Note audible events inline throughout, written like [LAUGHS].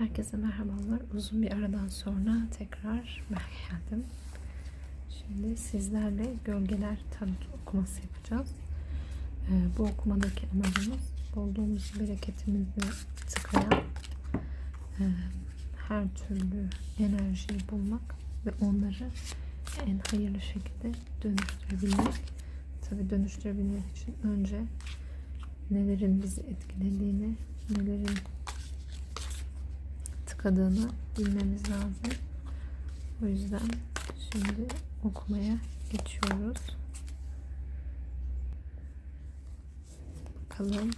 Herkese merhabalar. Uzun bir aradan sonra tekrar ben geldim. Şimdi sizlerle gölgeler tarot okuması yapacağız. Ee, bu okumadaki amacımız bulduğumuz bereketimizi tıkayan e, her türlü enerjiyi bulmak ve onları en hayırlı şekilde dönüştürebilmek. Tabii dönüştürebilmek için önce nelerin bizi etkilediğini, nelerin tıkadığını bilmemiz lazım. O yüzden şimdi okumaya geçiyoruz. Bakalım.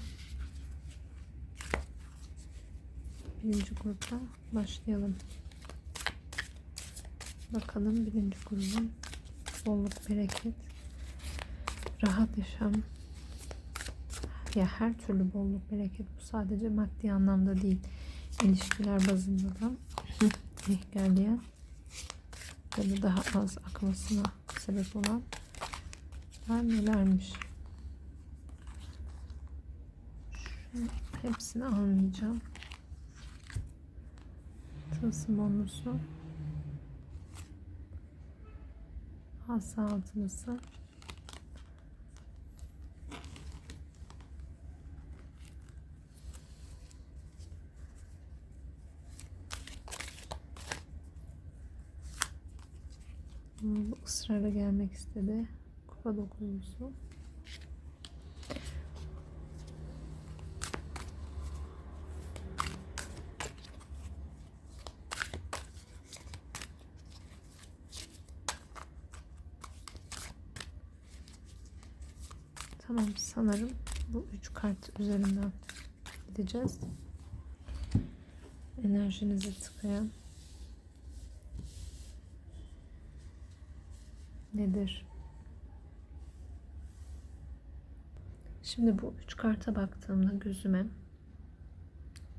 Birinci grupta başlayalım. Bakalım birinci grubun bolluk, bereket, rahat yaşam, ya her türlü bolluk, bereket bu sadece maddi anlamda değil ilişkiler bazında da engelleyen ya da daha az akmasına sebep olan nelermiş? Şu hepsini almayacağım. Tılsım bonusu. Asa Bu ısrarla gelmek istedi. Kupa dokunusu. Tamam sanırım bu üç kart üzerinden gideceğiz. Enerjinizi tıkayan nedir? Şimdi bu üç karta baktığımda gözüme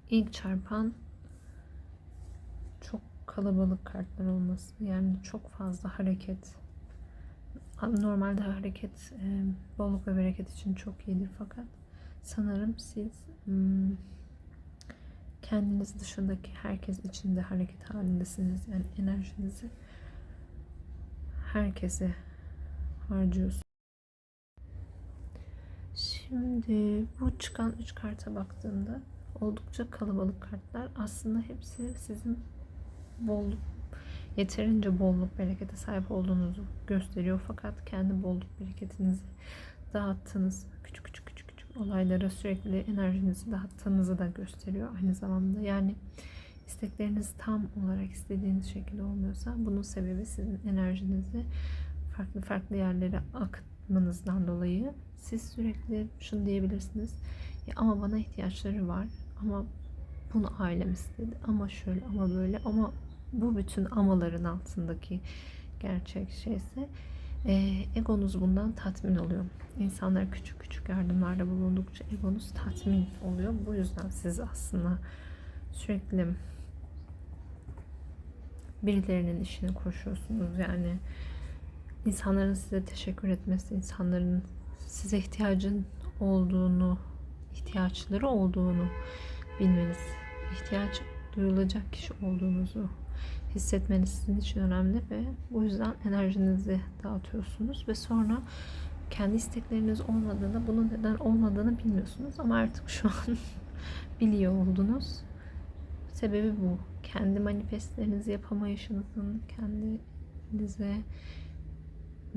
ilk çarpan çok kalabalık kartlar olması. Yani çok fazla hareket. Normalde hareket e, bolluk ve bereket için çok iyidir fakat sanırım siz hmm, kendiniz dışındaki herkes içinde hareket halindesiniz. Yani enerjinizi herkese harcıyorsun. Şimdi bu çıkan üç karta baktığımda oldukça kalabalık kartlar. Aslında hepsi sizin bolluk, yeterince bolluk, berekete sahip olduğunuzu gösteriyor. Fakat kendi bolluk, bereketinizi dağıttığınız küçük küçük küçük küçük olaylara sürekli enerjinizi dağıttığınızı da gösteriyor aynı zamanda. Yani istekleriniz tam olarak istediğiniz şekilde olmuyorsa bunun sebebi sizin enerjinizi farklı farklı yerlere akıtmanızdan dolayı siz sürekli şunu diyebilirsiniz ya ama bana ihtiyaçları var ama bunu ailem istedi ama şöyle ama böyle ama bu bütün amaların altındaki gerçek şeyse e, egonuz bundan tatmin oluyor. İnsanlar küçük küçük yardımlarda bulundukça egonuz tatmin oluyor. Bu yüzden siz aslında sürekli birilerinin işini koşuyorsunuz. Yani insanların size teşekkür etmesi, insanların size ihtiyacın olduğunu, ihtiyaçları olduğunu bilmeniz, ihtiyaç duyulacak kişi olduğunuzu hissetmeniz sizin için önemli ve bu yüzden enerjinizi dağıtıyorsunuz ve sonra kendi istekleriniz olmadığını, bunun neden olmadığını bilmiyorsunuz ama artık şu an [LAUGHS] biliyor oldunuz. Sebebi bu kendi manifestlerinizi yapamayışınızın kendinize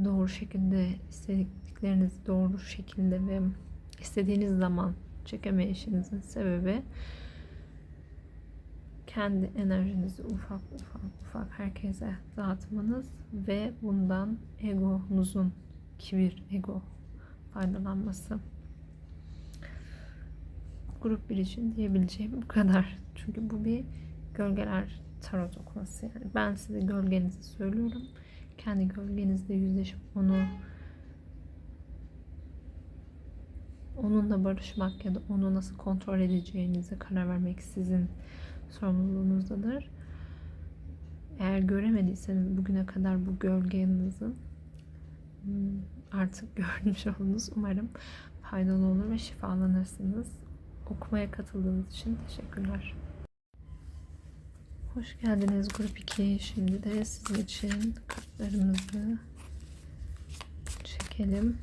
doğru şekilde istediklerinizi doğru şekilde ve istediğiniz zaman çekemeyişinizin sebebi kendi enerjinizi ufak ufak ufak herkese dağıtmanız ve bundan egonuzun kibir, ego faydalanması. Grup bir için diyebileceğim bu kadar. Çünkü bu bir gölgeler tarot okuması yani. Ben size gölgenizi söylüyorum. Kendi gölgenizle yüzleşip onu onunla barışmak ya da onu nasıl kontrol edeceğinize karar vermek sizin sorumluluğunuzdadır. Eğer göremediyseniz bugüne kadar bu gölgenizin hmm, artık [LAUGHS] görmüş olunuz. Umarım faydalı olur ve şifalanırsınız. Okumaya katıldığınız için teşekkürler. Hoş geldiniz grup 2. Şimdi de sizin için kartlarımızı çekelim.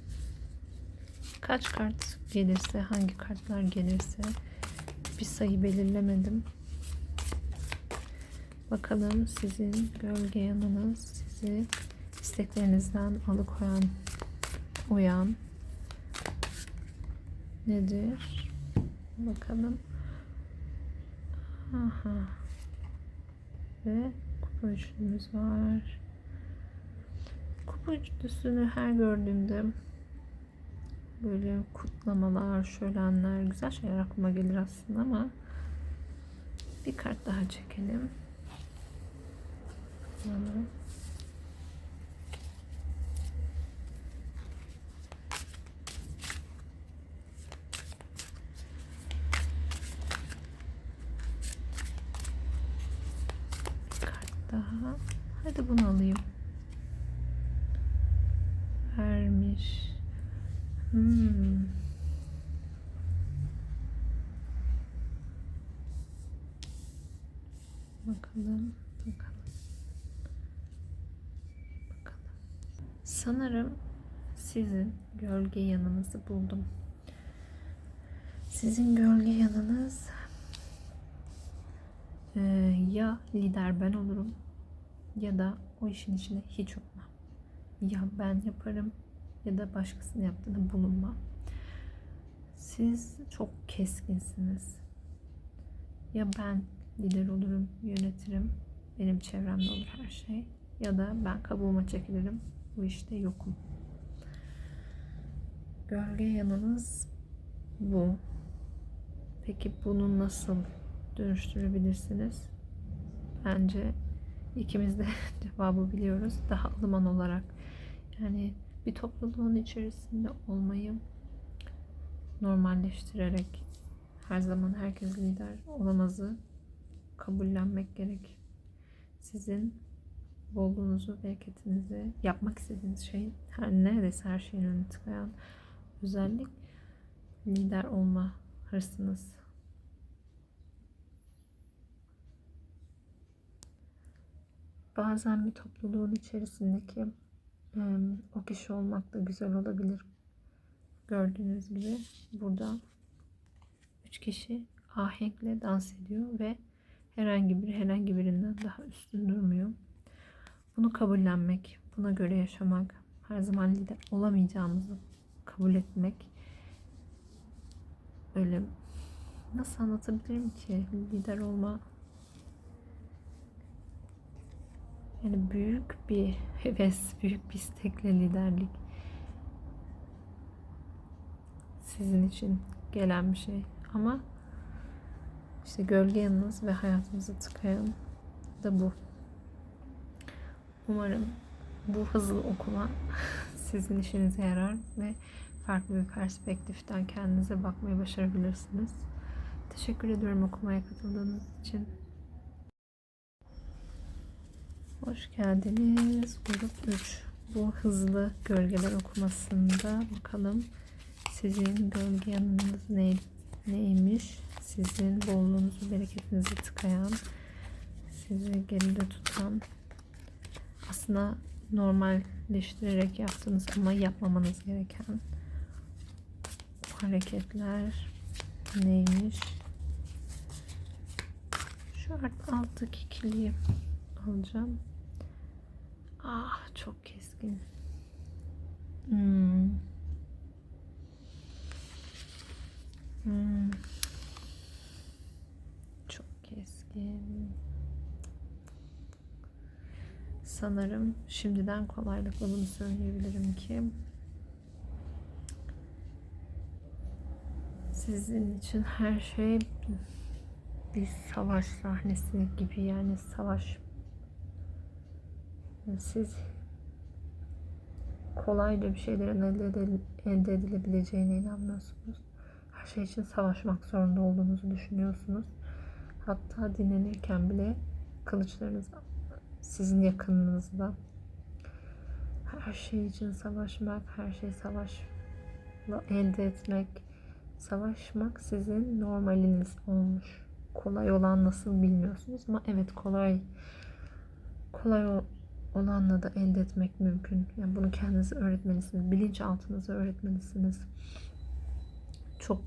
Kaç kart gelirse, hangi kartlar gelirse bir sayı belirlemedim. Bakalım sizin gölge yanınız sizi isteklerinizden alıkoyan, uyan nedir? Bakalım. Aha. Ve kupa üçlümüz var. Kupa üçlüsünü her gördüğümde böyle kutlamalar, şölenler, güzel şeyler aklıma gelir aslında ama bir kart daha çekelim. Bakalım. Bir kart daha. Hadi bunu alayım. Vermiş. Hmm. Bakalım, bakalım. Bakalım. Sanırım sizin gölge yanınızı buldum. Sizin gölge yanınız ee, ya lider ben olurum ya da o işin içine hiç olmam. Ya ben yaparım ya da başkasının yaptığını bulunma. Siz çok keskinsiniz. Ya ben lider olurum, yönetirim. Benim çevremde olur her şey. Ya da ben kabuğuma çekilirim. Bu işte yokum. Gölge yanınız bu. Peki bunu nasıl dönüştürebilirsiniz? Bence ikimiz de [LAUGHS] cevabı biliyoruz. Daha ılıman olarak. Yani bir topluluğun içerisinde olmayı normalleştirerek her zaman herkes lider olamazı kabullenmek gerek. Sizin bolluğunuzu, bereketinizi, yapmak istediğiniz şeyin her neredeyse her şeyin önüne tıkayan özellik lider olma hırsınız. Bazen bir topluluğun içerisindeki o kişi olmak da güzel olabilir. Gördüğünüz gibi burada üç kişi ahenkle dans ediyor ve herhangi biri herhangi birinden daha üstün durmuyor. Bunu kabullenmek, buna göre yaşamak, her zaman lider olamayacağımızı kabul etmek öyle nasıl anlatabilirim ki lider olma Yani büyük bir [LAUGHS] heves, büyük bir istekle liderlik sizin için gelen bir şey. Ama işte gölge yanınız ve hayatınızı tıkayan da bu. Umarım bu hızlı okuma [LAUGHS] sizin işinize yarar ve farklı bir perspektiften kendinize bakmayı başarabilirsiniz. Teşekkür ediyorum okumaya katıldığınız için. Hoş geldiniz. Grup 3. Bu hızlı gölgeler okumasında bakalım sizin gölge yanınız ne, neymiş? Sizin bolluğunuzu, bereketinizi tıkayan, sizi geride tutan, aslında normalleştirerek yaptığınız ama yapmamanız gereken hareketler neymiş? Şu alttaki ikiliyi alacağım. Ah çok keskin. Hmm. Hmm. Çok keskin. Sanırım şimdiden kolaylıkla bunu söyleyebilirim ki sizin için her şey bir savaş sahnesi gibi yani savaş siz kolayca bir şeylerin elde, edil, elde edilebileceğine inanmıyorsunuz. Her şey için savaşmak zorunda olduğunuzu düşünüyorsunuz. Hatta dinlenirken bile kılıçlarınız sizin yakınınızda. Her şey için savaşmak, her şey savaşla elde etmek, savaşmak sizin normaliniz olmuş kolay olan nasıl bilmiyorsunuz ama evet kolay kolay olanla da elde etmek mümkün. Yani bunu kendinize öğretmelisiniz. Bilinçaltınıza öğretmelisiniz. Çok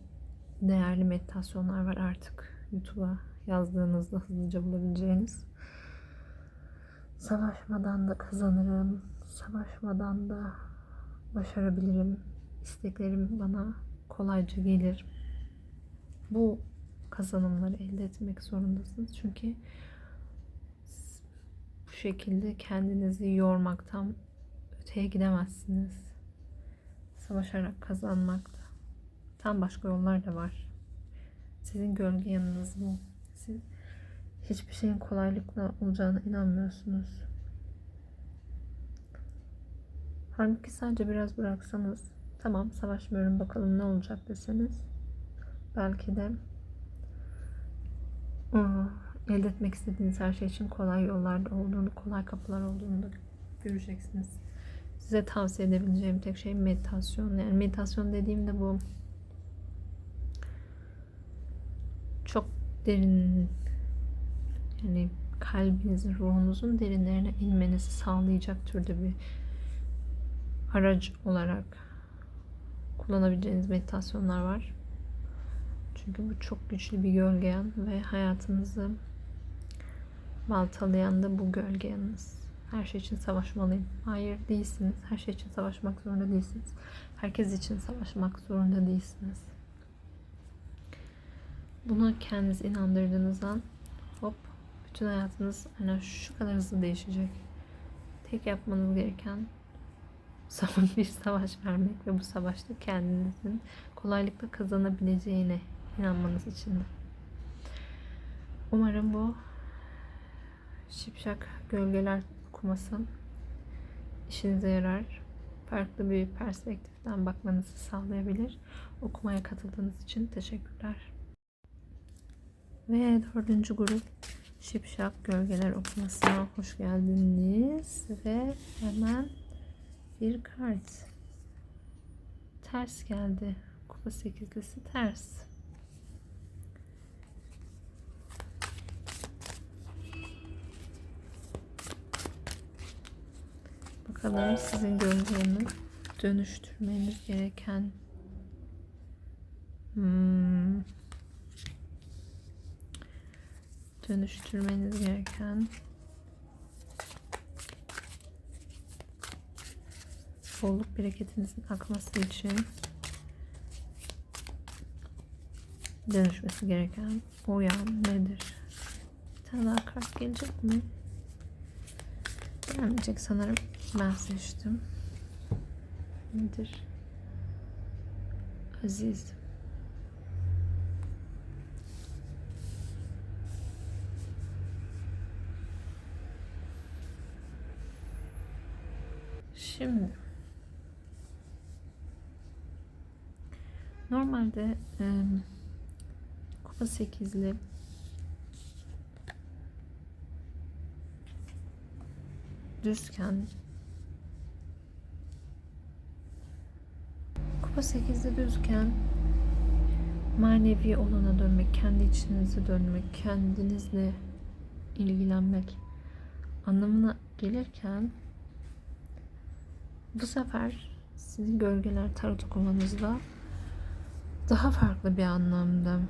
değerli meditasyonlar var artık YouTube'a yazdığınızda hızlıca bulabileceğiniz. Savaşmadan da kazanırım. Savaşmadan da başarabilirim. İsteklerim bana kolayca gelir. Bu kazanımları elde etmek zorundasınız. Çünkü şekilde kendinizi yormaktan öteye gidemezsiniz. Savaşarak kazanmakta. Tam başka yollar da var. Sizin gölge yanınız bu. Siz hiçbir şeyin kolaylıkla olacağına inanmıyorsunuz. Halbuki sadece biraz bıraksanız, tamam savaşmıyorum bakalım ne olacak deseniz, belki de elde etmek istediğiniz her şey için kolay yollarda olduğunu, kolay kapılar olduğunu da göreceksiniz. Size tavsiye edebileceğim tek şey meditasyon. Yani meditasyon dediğimde bu çok derin yani kalbinizin, ruhunuzun derinlerine inmenizi sağlayacak türde bir araç olarak kullanabileceğiniz meditasyonlar var. Çünkü bu çok güçlü bir gölgeyen ve hayatınızı baltalayan da bu gölgeyanınız. Her şey için savaşmalıyım. Hayır değilsiniz. Her şey için savaşmak zorunda değilsiniz. Herkes için savaşmak zorunda değilsiniz. Buna kendiniz inandırdığınız an hop bütün hayatınız aynen şu kadar hızlı değişecek. Tek yapmanız gereken [LAUGHS] bir savaş vermek ve bu savaşta kendinizin kolaylıkla kazanabileceğine inanmanız için. Umarım bu şipşak gölgeler okuması işinize yarar. Farklı bir perspektiften bakmanızı sağlayabilir. Okumaya katıldığınız için teşekkürler. Ve dördüncü grup Şipşak Gölgeler okumasına hoş geldiniz. Ve hemen bir kart. Ters geldi. Kupa sekizlisi ters. Bakalım sizin gölgeni dönüştürmeniz gereken hmm, dönüştürmeniz gereken bolluk bereketinizin akması için dönüşmesi gereken uyan nedir? Bir tane daha kart gelecek mi? Gelmeyecek sanırım. Ben seçtim. Nedir? Aziz. Şimdi normalde e, kupa 8'li düzken kupa 8'de düzken manevi olana dönmek, kendi içinize dönmek, kendinizle ilgilenmek anlamına gelirken bu sefer sizin gölgeler tarot okumanızda daha farklı bir anlamda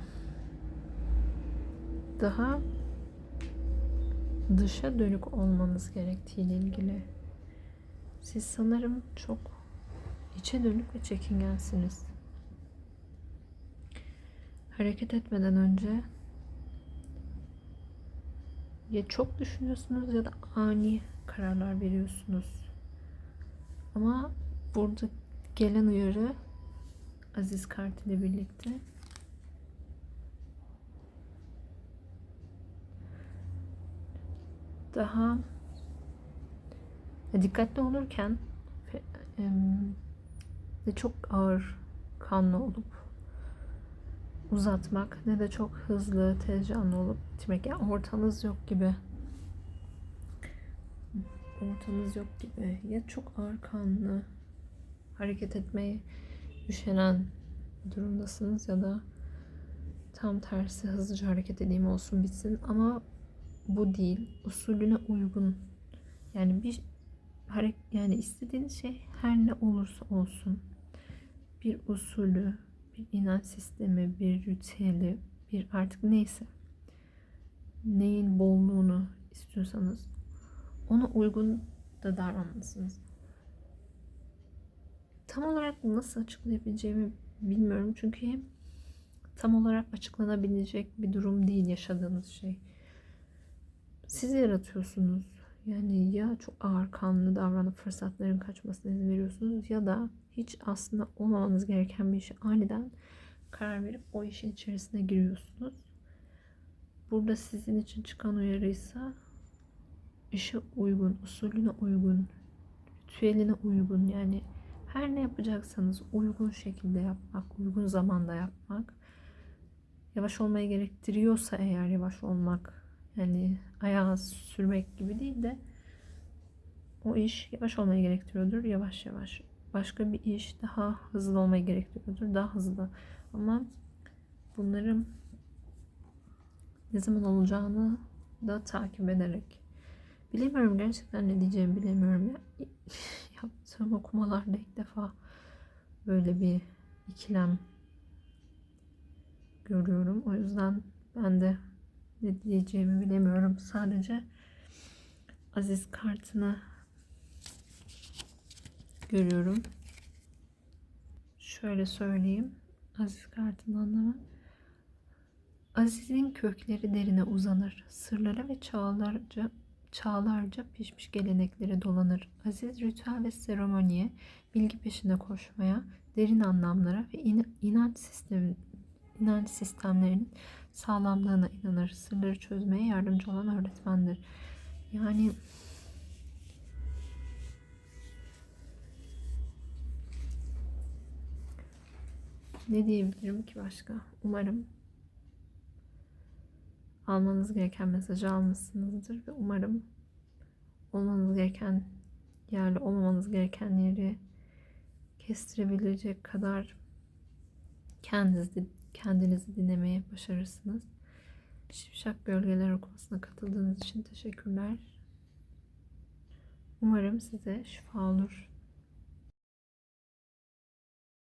daha dışa dönük olmanız gerektiğiyle ilgili. Siz sanırım çok içe dönük ve çekingensiniz. Hareket etmeden önce ya çok düşünüyorsunuz ya da ani kararlar veriyorsunuz. Ama burada gelen uyarı Aziz Kart ile birlikte daha dikkatli olurken ne çok ağır kanlı olup uzatmak ne de çok hızlı tez canlı olup bitirmek. Yani ortanız yok gibi. Ortanız yok gibi. Ya çok ağır kanlı hareket etmeye üşenen durumdasınız ya da tam tersi hızlıca hareket edeyim olsun bitsin ama bu değil. Usulüne uygun. Yani bir hareket yani istediğiniz şey her ne olursa olsun bir usulü, bir inanç sistemi, bir ritüeli, bir artık neyse neyin bolluğunu istiyorsanız ona uygun da davranmalısınız. Tam olarak nasıl açıklayabileceğimi bilmiyorum çünkü tam olarak açıklanabilecek bir durum değil yaşadığınız şey. Siz yaratıyorsunuz. Yani ya çok ağır kanlı davranıp fırsatların kaçmasına izin veriyorsunuz ya da hiç aslında olmamanız gereken bir işe aniden karar verip o işin içerisine giriyorsunuz. Burada sizin için çıkan uyarıysa işe uygun, usulüne uygun, ritüeline uygun yani her ne yapacaksanız uygun şekilde yapmak, uygun zamanda yapmak. Yavaş olmayı gerektiriyorsa eğer yavaş olmak yani ayağı sürmek gibi değil de o iş yavaş olmayı gerektiriyordur yavaş yavaş. Başka bir iş daha hızlı olmayı gerektiriyordur daha hızlı. Ama bunların ne zaman olacağını da takip ederek. Bilemiyorum gerçekten ne diyeceğimi bilemiyorum. Ya, [LAUGHS] yaptığım okumalarda ilk defa böyle bir ikilem görüyorum. O yüzden ben de ne diyeceğimi bilemiyorum. Sadece Aziz kartını görüyorum. Şöyle söyleyeyim. Aziz kartının anlamı. Aziz'in kökleri derine uzanır. Sırlara ve çağlarca çağlarca pişmiş geleneklere dolanır. Aziz ritüel ve seremoniye, bilgi peşinde koşmaya, derin anlamlara ve in- inanç sistemi inanç sistemlerinin sağlamlığına inanır. Sırları çözmeye yardımcı olan öğretmendir. Yani ne diyebilirim ki başka? Umarım almanız gereken mesajı almışsınızdır ve umarım olmanız gereken yerle olmamanız gereken yeri kestirebilecek kadar kendinizi, kendinizi dinlemeye başarırsınız. Şipşak Gölgeler Okuması'na katıldığınız için teşekkürler. Umarım size şifa olur